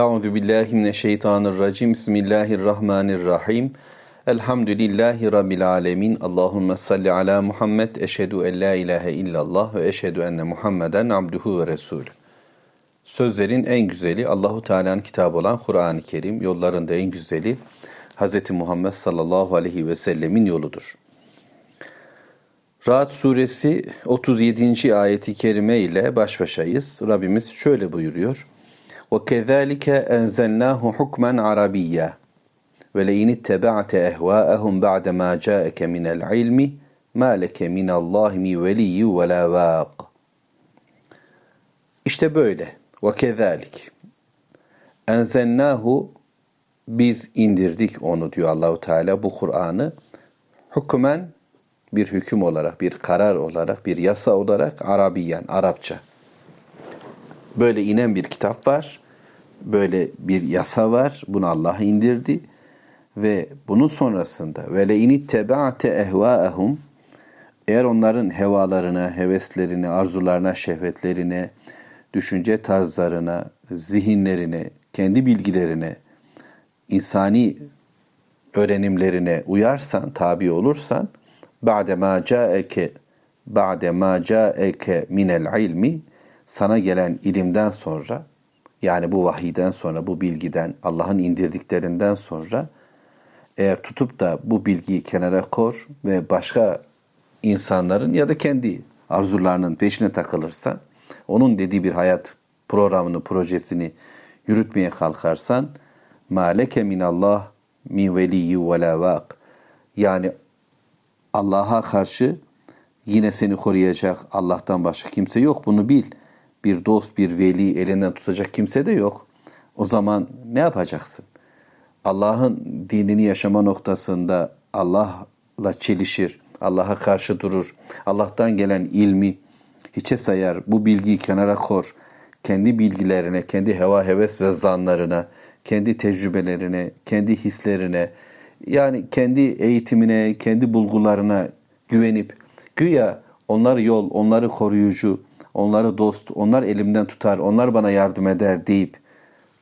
Euzu billahi mineşşeytanirracim. Bismillahirrahmanirrahim. Elhamdülillahi rabbil alamin. Allahumme salli ala Muhammed. Eşhedü en la ilahe illallah ve eşhedü enne Muhammeden abduhu ve resulü. Sözlerin en güzeli Allahu Teala'nın kitabı olan Kur'an-ı Kerim. Yollarında en güzeli Hz. Muhammed sallallahu aleyhi ve sellemin yoludur. Rahat suresi 37. ayeti kerime ile baş başayız. Rabbimiz şöyle buyuruyor. وَكَذَٰلِكَ أَنْزَلْنَاهُ حُكْمًا عَرَبِيًّا وَلَيْنِ اتَّبَعْتَ أَهْوَاءَهُمْ بَعْدَ مَا جَاءَكَ مِنَ الْعِلْمِ مَا لَكَ مِنَ اللّٰهِ مِنْ وَلِيٍّ وَلَا وَاقٍ İşte böyle. وَكَذَٰلِكَ اَنْزَلْنَاهُ Biz indirdik onu diyor Allahu Teala bu Kur'an'ı. Hükmen bir hüküm olarak, bir karar olarak, bir yasa olarak Arabiyen, Arapça. Böyle inen bir kitap var. Böyle bir yasa var. Bunu Allah indirdi. Ve bunun sonrasında ve le inittebaate ehvaehum eğer onların hevalarına, heveslerine, arzularına, şehvetlerine, düşünce tarzlarına, zihinlerine, kendi bilgilerine, insani öğrenimlerine uyarsan, tabi olursan, ba'de ma ca'eke ba'de ma ca'eke minel ilmi sana gelen ilimden sonra yani bu vahiyden sonra, bu bilgiden, Allah'ın indirdiklerinden sonra eğer tutup da bu bilgiyi kenara kor ve başka insanların ya da kendi arzularının peşine takılırsan, onun dediği bir hayat programını, projesini yürütmeye kalkarsan, maleke minallah min veliyyi ve. Yani Allah'a karşı yine seni koruyacak Allah'tan başka kimse yok. Bunu bil bir dost, bir veli elinden tutacak kimse de yok. O zaman ne yapacaksın? Allah'ın dinini yaşama noktasında Allah'la çelişir, Allah'a karşı durur, Allah'tan gelen ilmi hiçe sayar, bu bilgiyi kenara kor, kendi bilgilerine, kendi heva heves ve zanlarına, kendi tecrübelerine, kendi hislerine, yani kendi eğitimine, kendi bulgularına güvenip güya onlar yol, onları koruyucu, onları dost, onlar elimden tutar, onlar bana yardım eder deyip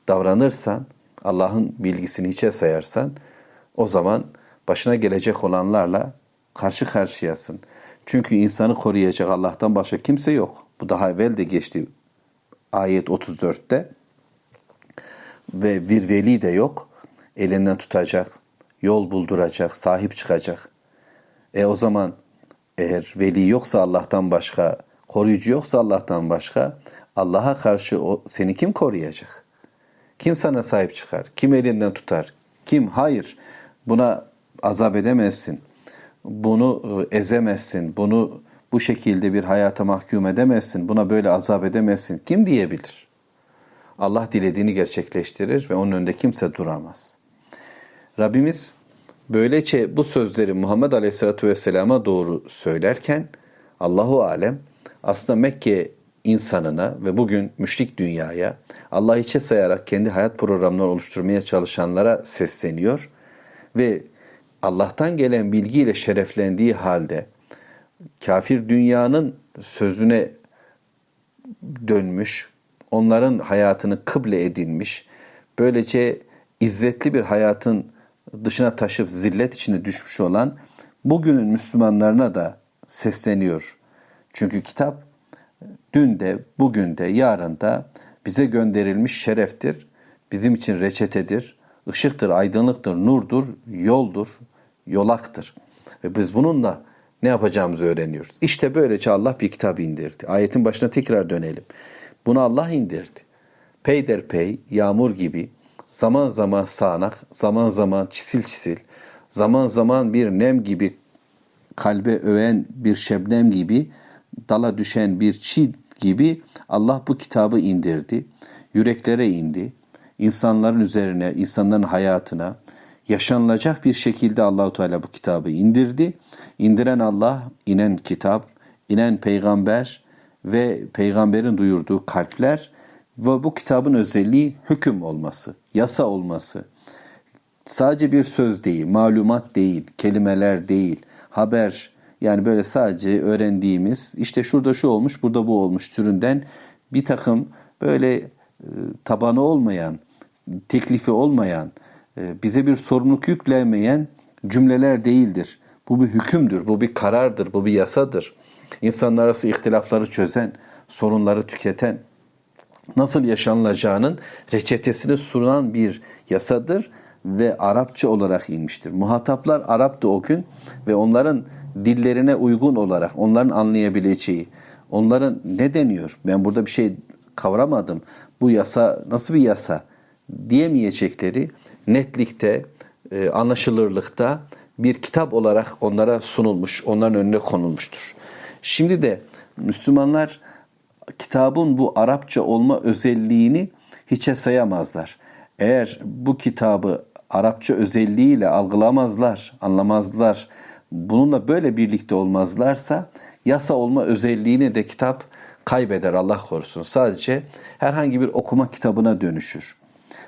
davranırsan, Allah'ın bilgisini hiçe sayarsan, o zaman başına gelecek olanlarla karşı karşıyasın. Çünkü insanı koruyacak Allah'tan başka kimse yok. Bu daha evvel de geçti ayet 34'te. Ve bir veli de yok. Elinden tutacak, yol bulduracak, sahip çıkacak. E o zaman eğer veli yoksa Allah'tan başka koruyucu yoksa Allah'tan başka Allah'a karşı o, seni kim koruyacak? Kim sana sahip çıkar? Kim elinden tutar? Kim? Hayır. Buna azap edemezsin. Bunu e, ezemezsin. Bunu bu şekilde bir hayata mahkum edemezsin. Buna böyle azap edemezsin. Kim diyebilir? Allah dilediğini gerçekleştirir ve onun önünde kimse duramaz. Rabbimiz böylece bu sözleri Muhammed Aleyhisselatü Vesselam'a doğru söylerken Allahu Alem aslında Mekke insanına ve bugün müşrik dünyaya Allah içe sayarak kendi hayat programları oluşturmaya çalışanlara sesleniyor ve Allah'tan gelen bilgiyle şereflendiği halde kafir dünyanın sözüne dönmüş, onların hayatını kıble edinmiş, böylece izzetli bir hayatın dışına taşıp zillet içine düşmüş olan bugünün Müslümanlarına da sesleniyor. Çünkü kitap dün de, bugün de, yarın da bize gönderilmiş şereftir. Bizim için reçetedir, ışıktır, aydınlıktır, nurdur, yoldur, yolaktır. Ve biz bununla ne yapacağımızı öğreniyoruz. İşte böylece Allah bir kitap indirdi. Ayetin başına tekrar dönelim. Bunu Allah indirdi. Peyderpey, yağmur gibi, zaman zaman sağanak, zaman zaman çisil çisil, zaman zaman bir nem gibi kalbe öven bir şebnem gibi dala düşen bir çiğ gibi Allah bu kitabı indirdi. Yüreklere indi. İnsanların üzerine, insanların hayatına yaşanılacak bir şekilde Allahu Teala bu kitabı indirdi. İndiren Allah, inen kitap, inen peygamber ve peygamberin duyurduğu kalpler ve bu kitabın özelliği hüküm olması, yasa olması. Sadece bir söz değil, malumat değil, kelimeler değil, haber, yani böyle sadece öğrendiğimiz işte şurada şu olmuş burada bu olmuş türünden bir takım böyle e, tabanı olmayan teklifi olmayan, e, bize bir sorumluluk yüklemeyen cümleler değildir. Bu bir hükümdür, bu bir karardır, bu bir yasadır. İnsanlar arası ihtilafları çözen, sorunları tüketen, nasıl yaşanılacağının reçetesini sunan bir yasadır ve Arapça olarak inmiştir. Muhataplar Arap'tı o gün ve onların dillerine uygun olarak onların anlayabileceği, onların ne deniyor? Ben burada bir şey kavramadım. Bu yasa nasıl bir yasa diyemeyecekleri netlikte, e, anlaşılırlıkta bir kitap olarak onlara sunulmuş, onların önüne konulmuştur. Şimdi de Müslümanlar kitabın bu Arapça olma özelliğini hiçe sayamazlar. Eğer bu kitabı Arapça özelliğiyle algılamazlar, anlamazlar, bununla böyle birlikte olmazlarsa yasa olma özelliğini de kitap kaybeder Allah korusun. Sadece herhangi bir okuma kitabına dönüşür.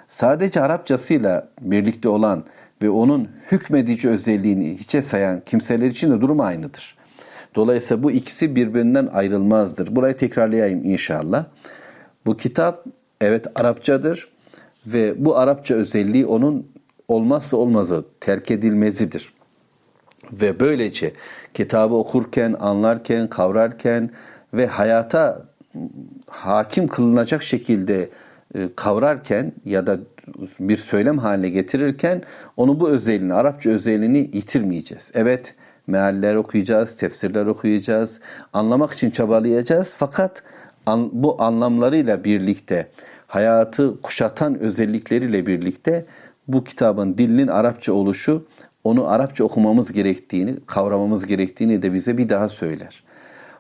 Sadece Arapçasıyla birlikte olan ve onun hükmedici özelliğini hiçe sayan kimseler için de durum aynıdır. Dolayısıyla bu ikisi birbirinden ayrılmazdır. Burayı tekrarlayayım inşallah. Bu kitap evet Arapçadır ve bu Arapça özelliği onun olmazsa olmazı, terk edilmezidir. Ve böylece kitabı okurken, anlarken, kavrarken ve hayata hakim kılınacak şekilde e, kavrarken ya da bir söylem haline getirirken onu bu özelliğini, Arapça özelliğini yitirmeyeceğiz. Evet, mealler okuyacağız, tefsirler okuyacağız, anlamak için çabalayacağız. Fakat bu anlamlarıyla birlikte, hayatı kuşatan özellikleriyle birlikte bu kitabın dilinin Arapça oluşu, onu Arapça okumamız gerektiğini, kavramamız gerektiğini de bize bir daha söyler.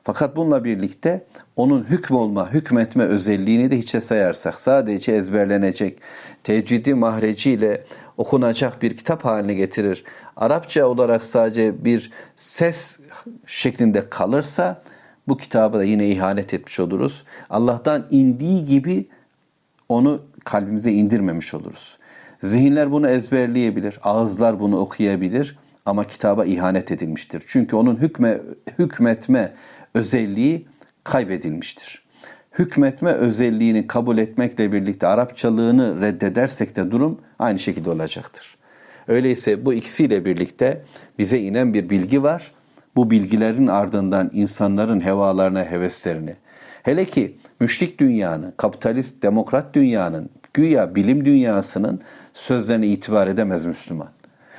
Fakat bununla birlikte onun hükm olma, hükmetme özelliğini de hiçe sayarsak sadece ezberlenecek, tecvidi mahreciyle okunacak bir kitap haline getirir. Arapça olarak sadece bir ses şeklinde kalırsa bu kitabı da yine ihanet etmiş oluruz. Allah'tan indiği gibi onu kalbimize indirmemiş oluruz. Zihinler bunu ezberleyebilir, ağızlar bunu okuyabilir ama kitaba ihanet edilmiştir. Çünkü onun hükme, hükmetme özelliği kaybedilmiştir. Hükmetme özelliğini kabul etmekle birlikte Arapçalığını reddedersek de durum aynı şekilde olacaktır. Öyleyse bu ikisiyle birlikte bize inen bir bilgi var. Bu bilgilerin ardından insanların hevalarına, heveslerini, hele ki müşrik dünyanın, kapitalist, demokrat dünyanın, güya bilim dünyasının sözlerine itibar edemez Müslüman.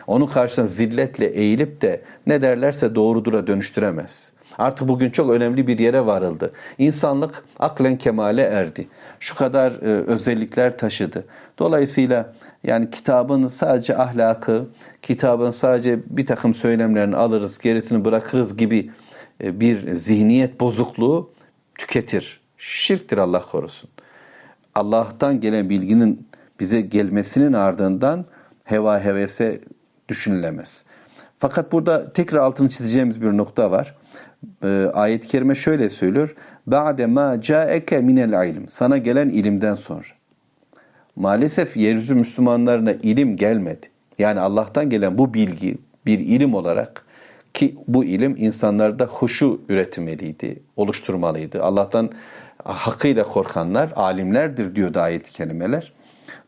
Onun karşısında zilletle eğilip de ne derlerse doğrudura dönüştüremez. Artık bugün çok önemli bir yere varıldı. İnsanlık aklen kemale erdi. Şu kadar e, özellikler taşıdı. Dolayısıyla yani kitabın sadece ahlakı, kitabın sadece bir takım söylemlerini alırız, gerisini bırakırız gibi e, bir zihniyet bozukluğu tüketir. Şirktir Allah korusun. Allah'tan gelen bilginin bize gelmesinin ardından heva hevese düşünülemez. Fakat burada tekrar altını çizeceğimiz bir nokta var. Ee, ayet-i kerime şöyle söylüyor. Ba'de ma ca'eke minel ilm. Sana gelen ilimden sonra. Maalesef yeryüzü Müslümanlarına ilim gelmedi. Yani Allah'tan gelen bu bilgi bir ilim olarak ki bu ilim insanlarda huşu üretmeliydi, oluşturmalıydı. Allah'tan hakkıyla korkanlar alimlerdir diyor ayet-i kerimeler.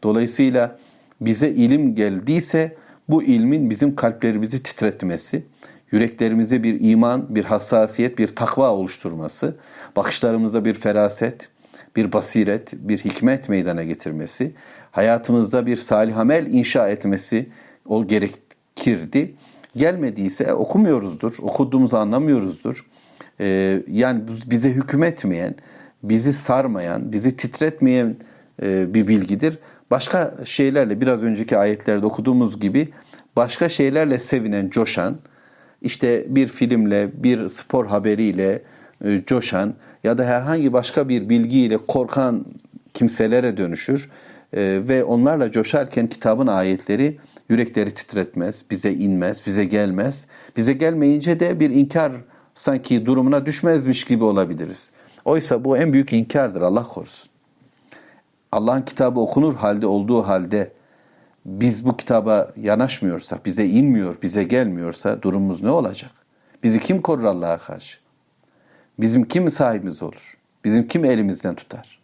Dolayısıyla bize ilim geldiyse bu ilmin bizim kalplerimizi titretmesi, yüreklerimize bir iman, bir hassasiyet, bir takva oluşturması, bakışlarımızda bir feraset, bir basiret, bir hikmet meydana getirmesi, hayatımızda bir salih amel inşa etmesi o gerekirdi. Gelmediyse okumuyoruzdur, okuduğumuzu anlamıyoruzdur. Ee, yani bize hükmetmeyen, bizi sarmayan, bizi titretmeyen e, bir bilgidir. Başka şeylerle biraz önceki ayetlerde okuduğumuz gibi başka şeylerle sevinen, coşan, işte bir filmle, bir spor haberiyle e, coşan ya da herhangi başka bir bilgiyle korkan kimselere dönüşür e, ve onlarla coşarken kitabın ayetleri yürekleri titretmez, bize inmez, bize gelmez. Bize gelmeyince de bir inkar sanki durumuna düşmezmiş gibi olabiliriz. Oysa bu en büyük inkardır Allah korusun. Allah'ın kitabı okunur halde olduğu halde biz bu kitaba yanaşmıyorsak, bize inmiyor, bize gelmiyorsa durumumuz ne olacak? Bizi kim korur Allah'a karşı? Bizim kim sahibimiz olur? Bizim kim elimizden tutar?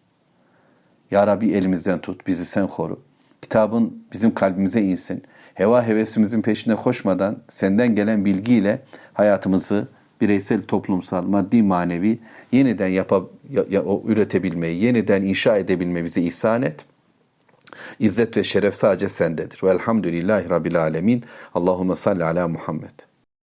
Ya Rabbi elimizden tut, bizi sen koru. Kitabın bizim kalbimize insin. Heva hevesimizin peşine koşmadan senden gelen bilgiyle hayatımızı bireysel, toplumsal, maddi, manevi yeniden yapa, ya- ya- üretebilmeyi, yeniden inşa edebilmeyi bize ihsan et. İzzet ve şeref sadece sendedir. Velhamdülillahi Rabbil Alemin. Allahümme salli ala Muhammed.